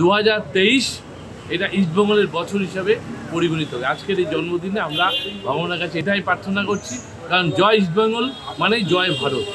দু হাজার তেইশ এটা ইস্টবেঙ্গলের বছর হিসাবে পরিগণিত হবে। আজকের এই জন্মদিনে আমরা ভগবানের কাছে এটাই প্রার্থনা করছি, কারণ জয় ইস্টবেঙ্গল মানেই জয় ভারত।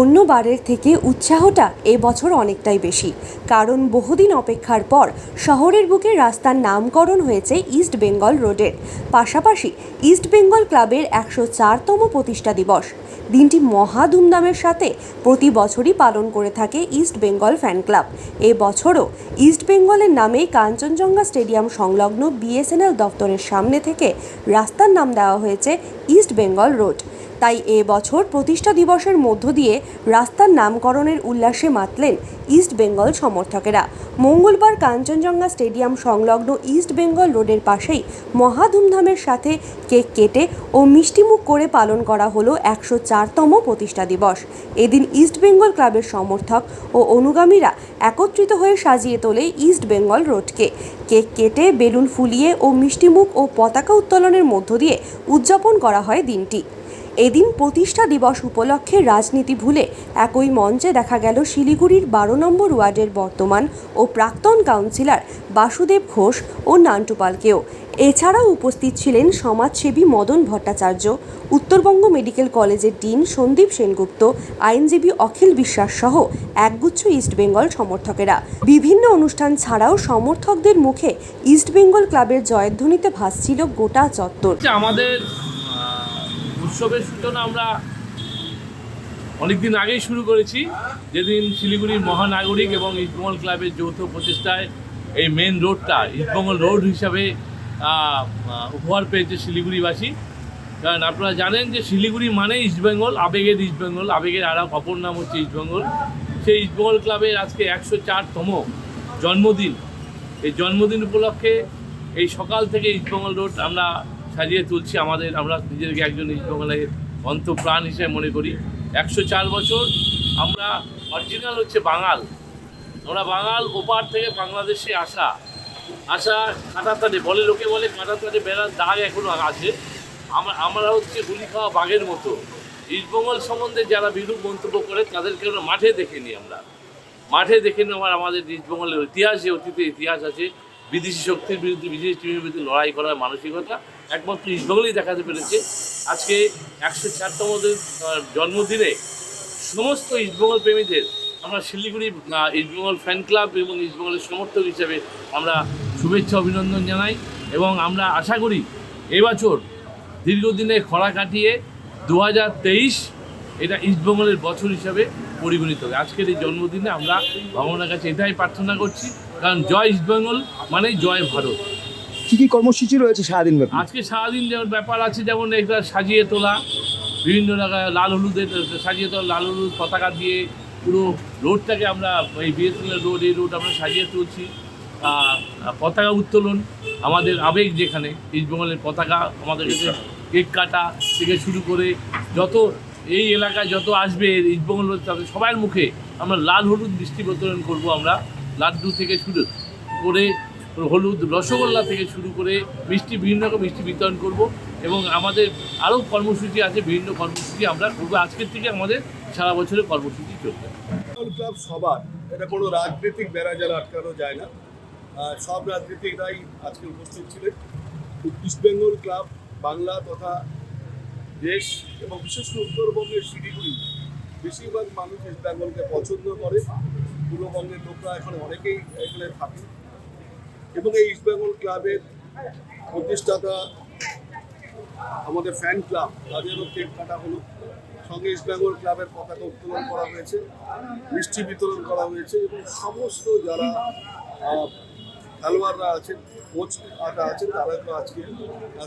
অন্য বারের থেকে উৎসাহটা এবছর অনেকটাই বেশি, কারণ বহুদিন অপেক্ষার পর শহরের বুকে রাস্তার নামকরণ হয়েছে ইস্ট বেঙ্গল রোডের পাশাপাশি ইস্ট বেঙ্গল ক্লাবের একশো চারতম প্রতিষ্ঠা দিবস। দিনটি মহা ধুমধামের সাথে প্রতি বছরই পালন করে থাকে ইস্ট বেঙ্গল ফ্যান ক্লাব। এ বছরও ইস্ট বেঙ্গলের নামে কাঞ্চনজঙ্ঘা স্টেডিয়াম সংলগ্ন বিএসএনএল দপ্তরের সামনে থেকে রাস্তার নাম দেওয়া হয়েছে ইস্ট বেঙ্গল রোড। তাই এ বছর প্রতিষ্ঠা দিবসের মধ্য দিয়ে রাস্তার নামকরণের উল্লাসে মাতলেন ইস্ট বেঙ্গল সমর্থকেরা। মঙ্গলবার কাঞ্চনজঙ্ঘা স্টেডিয়াম সংলগ্ন ইস্ট বেঙ্গল রোডের পাশেই মহা ধুমধামের সাথে কেক কেটে ও মিষ্টিমুখ করে পালন করা হলো একশো চারতম প্রতিষ্ঠা দিবস। এদিন ইস্ট বেঙ্গল ক্লাবের সমর্থক ও অনুগামীরা একত্রিত হয়ে সাজিয়ে তোলে ইস্ট বেঙ্গল রোডকে। কেক কেটে, বেলুন ফুলিয়ে ও মিষ্টিমুখ ও পতাকা উত্তোলনের মধ্য দিয়ে উদযাপন করা হয় দিনটি। এদিন প্রতিষ্ঠা দিবস উপলক্ষে রাজনীতি ভুলে একই মঞ্চে দেখা গেল শিলিগুড়ির বারো নম্বর ওয়ার্ডের বর্তমান ও প্রাক্তন কাউন্সিলর বাসুদেব ঘোষ ও নান্টুপালকেও এছাড়াও উপস্থিত ছিলেন সমাজসেবী মদন ভট্টাচার্য, উত্তরবঙ্গ মেডিকেল কলেজের ডিন সন্দীপ সেনগুপ্ত, আইনজীবী অখিল বিশ্বাস সহ একগুচ্ছ ইস্টবেঙ্গল সমর্থকেরা। বিভিন্ন অনুষ্ঠান ছাড়াও সমর্থকদের মুখে ইস্টবেঙ্গল ক্লাবের জয়ধ্বনিতে ভাসছিল গোটা চত্বর। আমাদের উৎসবের সূচনা আমরা অনেকদিন আগেই শুরু করেছি। যেদিন শিলিগুড়ির মহানাগরিক এবং ইস্টবেঙ্গল ক্লাবের যৌথ প্রচেষ্টায় এই মেন রোডটা ইস্টবেঙ্গল রোড হিসাবে উপহার পেয়েছে শিলিগুড়িবাসী। কারণ আপনারা জানেন যে শিলিগুড়ি মানে ইস্টবেঙ্গল আবেগের ইস্টবেঙ্গল আবেগের আর অপর নাম হচ্ছে ইস্টবেঙ্গল সেই ইস্টবেঙ্গল ক্লাবের আজকে একশো চারতম জন্মদিন। এই জন্মদিন উপলক্ষে এই সকাল থেকে ইস্টবেঙ্গল রোড আমরা সাজিয়ে তুলছি আমাদের, আমরা নিজেদেরকে একজন ইস্টবেঙ্গলের অন্তপ্রাণ হিসেবে মনে করি। একশো চার বছর আমরা অরিজিনাল হচ্ছে বাঙাল। আমরা বাঙাল ওপার থেকে বাংলাদেশে আসা। আসা কাঁটাতারে বলে লোকে বলে কাঁটাতারে বেড়ার দাগ এখনও আছে। আমরা আমরা হচ্ছে গুলি খাওয়া বাঘের মতো। ইস্টবেঙ্গল সম্বন্ধে যারা বিরূপ মন্তব্য করে, তাদেরকে আমরা মাঠে দেখে নিই আমরা। মাঠে দেখে নেওয়ার আমাদের ইস্টবেঙ্গলের ইতিহাসে অতীতে ইতিহাস আছে বিদেশি শক্তির বিরুদ্ধে, বিদেশি টিমের বিরুদ্ধে লড়াই করার মানসিকতা একমাত্র ইস্টবেঙ্গলেই দেখাতে পেরেছে। আজকে একশো চারতম জন্মদিনে সমস্ত ইস্টবেঙ্গল প্রেমীদের আমরা শিলিগুড়ি ইস্টবেঙ্গল ফ্যান ক্লাব এবং ইস্টবেঙ্গলের সমর্থক হিসেবে আমরা শুভেচ্ছা, অভিনন্দন জানাই এবং আমরা আশা করি এবছর দীর্ঘদিনে খরা কাটিয়ে দু হাজার তেইশ এটা ইস্টবেঙ্গলের বছর হিসাবে পরিগণিত হবে। আজকের এই জন্মদিনে আমরা ভগবানের কাছে এটাই প্রার্থনা করছি কারণ জয় ইস্টবেঙ্গল মানেই জয় ভারত। কি কি কর্মসূচি রয়েছে সারাদিন আজকে সারাদিন যেমন ব্যাপার আছে যেমন একটা সাজিয়ে তোলা বিভিন্ন জায়গায় লাল হলুদের সাজিয়ে তোলা লাল হলুদ পতাকা দিয়ে পুরো রোডটাকে আমরা এই বিএসএনএল রোড এই রোড আমরা সাজিয়ে তুলছি। পতাকা উত্তোলন আমাদের আবেগ যেখানে ইস্টবেঙ্গলের পতাকা আমাদের কাছে কেক কাটা থেকে শুরু করে যত এই এলাকায় যত আসবে ইস্টবেঙ্গল তাদের সবার মুখে আমরা লাল হলুদ বৃষ্টি বিতরণ করব আমরা। লাড্ডু থেকে শুরু করে হলুদ, রসগোল্লা থেকে শুরু করে মিষ্টি, বিভিন্ন রকম মিষ্টি বিতরণ করব এবং আমাদের আরও কর্মসূচি আছে, বিভিন্ন কর্মসূচি আমরা করব। আজকের থেকে আমাদের সারা বছরের কর্মসূচি চলবে। ক্লাব সবার, এটা কোনো রাজনৈতিক বেড়াজাল আটকানো যায় না। সব রাজনীতিকরাই আজকে উপস্থিত ছিলেন। ইস্টবেঙ্গল ক্লাব বাংলা তথা দেশ এবং বিশেষ করে উত্তরবঙ্গের শিলিগুড়ি বেশিরভাগ মানুষ ইস্টবেঙ্গলকে পছন্দ করে। পূর্ববঙ্গের লোকরা এখানে অনেকেই এখানে থাকে এবং এই ইস্টবেঙ্গল ক্লাবের প্রতিষ্ঠাতা আমাদের ফ্যান ক্লাব তাদেরও কেক কাটা হলো। সঙ্গে ইস্টবেঙ্গল ক্লাবের পতাকা উত্তোলন করা হয়েছে, মিষ্টি বিতরণ করা হয়েছে এবং সমস্ত যারা খেলোয়াড়রা আছেন কোচ আটা আছেন তাদেরকে আজকে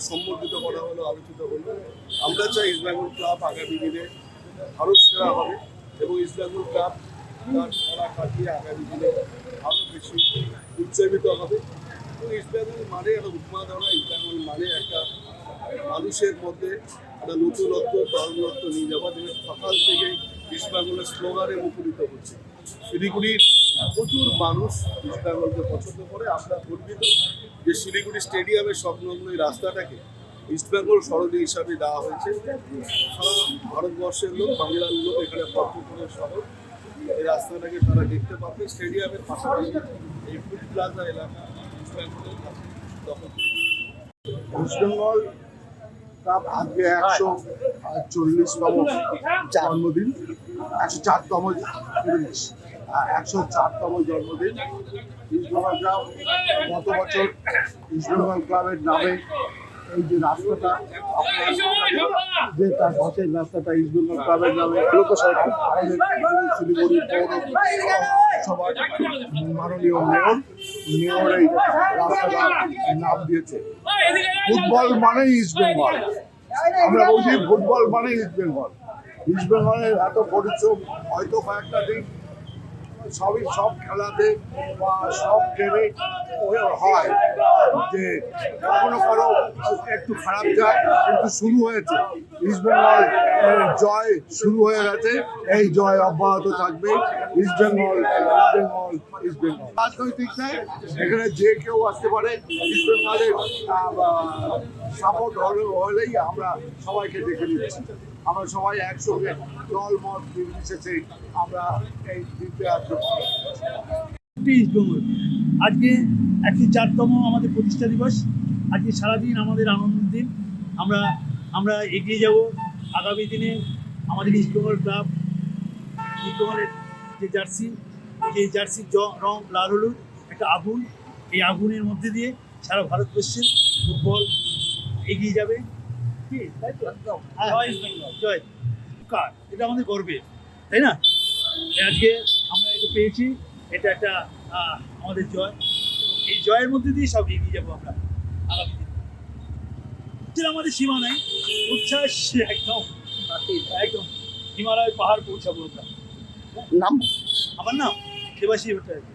সম্বর্ধিত করা হলো, আলোচিত হলো। আমরা চাই ইস্ট বেঙ্গল ক্লাব আগামী দিনে ভারত সেরা হবে এবং ইস্টবেঙ্গল ক্লাব তার খেলা কাটিয়ে আগামী দিনে আরও বেশি উজ্জীবিত হবে ইস্ট বেঙ্গল মানে একটা উন্মাদনা ইস্ট বেঙ্গল মানে একটা মানুষের মধ্যে একটা নতুনত্ব তরুণত্ব নিয়ে যাওয়া যে সকাল থেকে ইস্টবেঙ্গলের স্লোগানে মুখরিত হচ্ছে শিলিগুড়ির প্রচুর মানুষ ইস্টবেঙ্গলকে পছন্দ করে আমরা গর্বিত যে শিলিগুড়ি স্টেডিয়ামের সংলগ্ন এই রাস্তাটাকে ইস্টবেঙ্গল সরণি হিসাবে দেওয়া হয়েছে সারা ভারতবর্ষের লোক বাংলার লোক এখানে পর্যটনের শহর এই রাস্তাটাকে তারা দেখতে পাবে। স্টেডিয়ামের পাশাপাশি এই ফুড প্লাজা এলাকা ইস্ট বেঙ্গলের কাছে দখল ইস্ট বেঙ্গল কাপ আজকে একশো চল্লিশতম জন্মদিন, একশো চারতম চল্লিশ একশো চারতম জন্মদিন। ইস্ট বেঙ্গল ক্লাব গত বছর ইস্ট বেঙ্গল ক্লাবের নামে এই যে রাস্তাটা, যে তার পাশের রাস্তাটা ইস্ট বেঙ্গল ক্লাবের নামে শিলিগুড়ি পৌরসভার মাননীয় মেয়র মেয়র এই রাস্তাটা নাম দিয়েছে। ফুটবল মানেই ইস্ট বেঙ্গল আমরা বলছি ফুটবল মানেই ইস্ট বেঙ্গল ইস্ট বেঙ্গলের এত পরিশ্রম, হয়তো কয়েকটা দিন সবই সব খেলাতে বা সব গেমে হয় যে কখনো কারও একটু খারাপ যায় কিন্তু শুরু হয়েছে। ইস্ট বেঙ্গল এর জয় শুরু হয়ে গেছে। এই জয় অব্যাহত থাকবে East Bengal East Bengal East রাজনৈতিক নেই এখানে যে কেউ আসতে পারে ইস্ট বেঙ্গলের সাপোর্ট হলেই আমরা সবাইকে দেখে নিচ্ছি। আমরা সবাই একসঙ্গে দল মত নির্বিশেষে আমরা এই দিনটা আসতে পারি ইস্ট বেঙ্গল আজকে একটি চারতম আমাদের প্রতিষ্ঠা দিবস। আজকে সারাদিন আমাদের আনন্দের দিন। আমরা আমরা এগিয়ে যাব আগামী দিনে আমাদের ইস্ট বেঙ্গল ক্লাব ইস্ট বেঙ্গলের যে জার্সি যে জার্সির জ- রং লাল হলুদ একটা আগুন এই আগুনের মধ্যে দিয়ে সারা ভারতবর্ষের ফুটবল এগিয়ে যাবে। কি? তাই তো? হ্যাঁ, জয় ইস্ট জয়। কার? এটা আমাদের গর্বের তাই না? আজকে আমরা এটা পেয়েছি এটা একটা আমাদের জয়। এই জয়ের মধ্যে দিয়ে সব এগিয়ে যাব আমরা আগামী দিনে আমাদের সীমা নাই। উচ্ছ্বাস একদম। একদম। হিমালয় পাহাড় পৌঁছাবো আমরা। নাম? আমার নাম? দেবাশী ভট্টাচার্য।